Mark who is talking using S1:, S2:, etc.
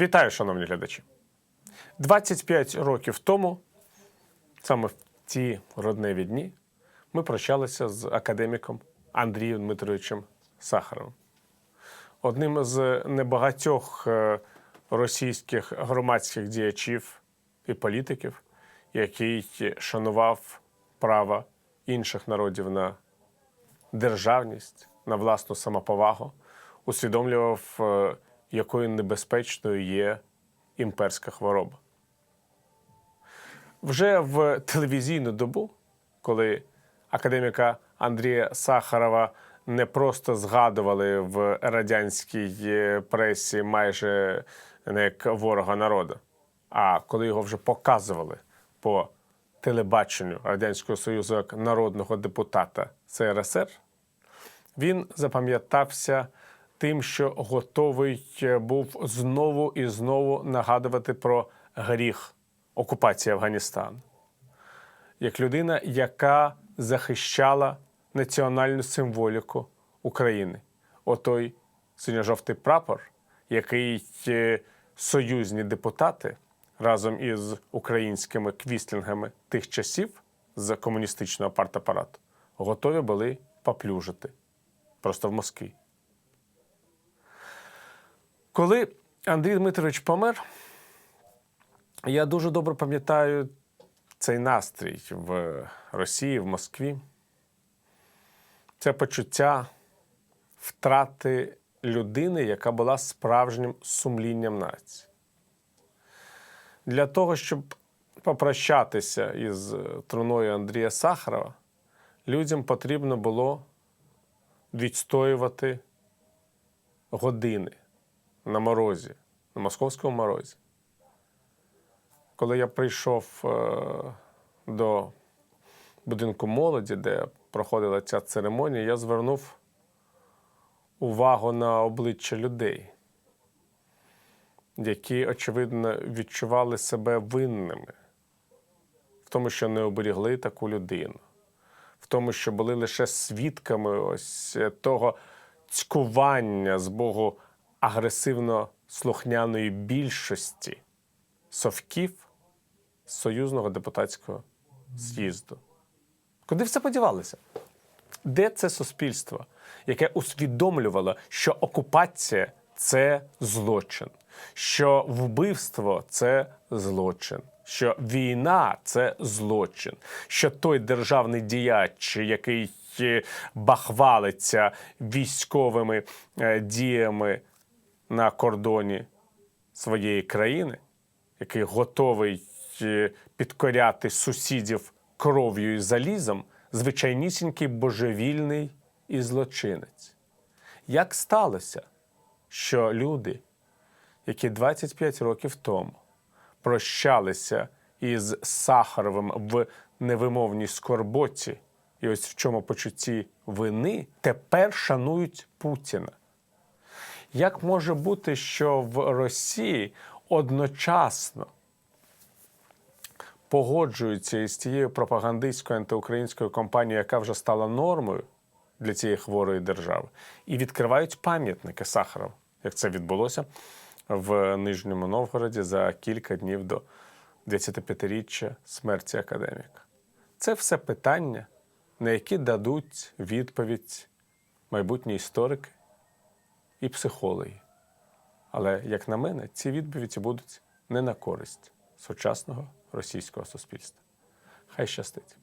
S1: Вітаю, шановні глядачі. 25 років тому, саме в ці родневі дні, ми прощалися з академіком Андрієм Дмитровичем Сахаровим. Одним з небагатьох е, російських громадських діячів і політиків, який шанував право інших народів на державність, на власну самоповагу, усвідомлював, е, якою небезпечною є імперська хвороба. Вже в телевізійну добу, коли академіка Андрія Сахарова не просто згадували в радянській е, пресі майже не як ворога народу, а коли його вже показували по телебаченню Радянського Союзу як народного депутата СРСР, він запам'ятався тим, що готовий е, був знову і знову нагадувати про гріх окупації Афганістану. Як людина, яка захищала національну символіку України. Отой синьо-жовтий прапор, який е, союзні депутати разом із українськими квістлінгами тих часів з комуністичного партапарату готові були поплюжити просто в Москві. Коли Андрій Дмитрович помер, я дуже добре пам'ятаю цей настрій в Росії, в Москві. Це почуття втрати людини, яка була справжнім сумлінням нації. Для того, щоб попрощатися із труною Андрія Сахарова, людям потрібно було відстоювати години на морозі, на московському морозі. Коли я прийшов е, до будинку молоді, де проходила ця церемонія, я звернув увагу на обличчя людей, які, очевидно, відчували себе винними в тому, що не оберігли таку людину, в тому, що були лише свідками ось того цькування з Богу агресивно слухняної більшості совків союзного депутатського з'їзду. Куди все подівалося? Де це суспільство, яке усвідомлювало, що окупація це злочин, що вбивство це злочин, що війна це злочин, що той державний діяч, який е, бахвалиться військовими е, діями на кордоні своєї країни, який готовий е, підкоряти сусідів кров'ю і залізом, звичайнісінький божевільний і злочинець. Як сталося, що люди, які 25 років тому прощалися із Сахаровим в невимовній скорботі, і ось в чому почутті вини, тепер шанують Путіна? Як може бути, що в Росії одночасно погоджуються із тією пропагандистською антиукраїнською кампанією, яка вже стала нормою для цієї хворої держави, і відкривають пам'ятники Сахарова, як це відбулося в Нижньому Новгороді за кілька днів до 25-річчя смерті академіка? Це все питання, на які дадуть відповідь майбутні історики і психологи. Але, як на мене, ці відповіді будуть не на користь сучасного російського суспільства. Хай щастить.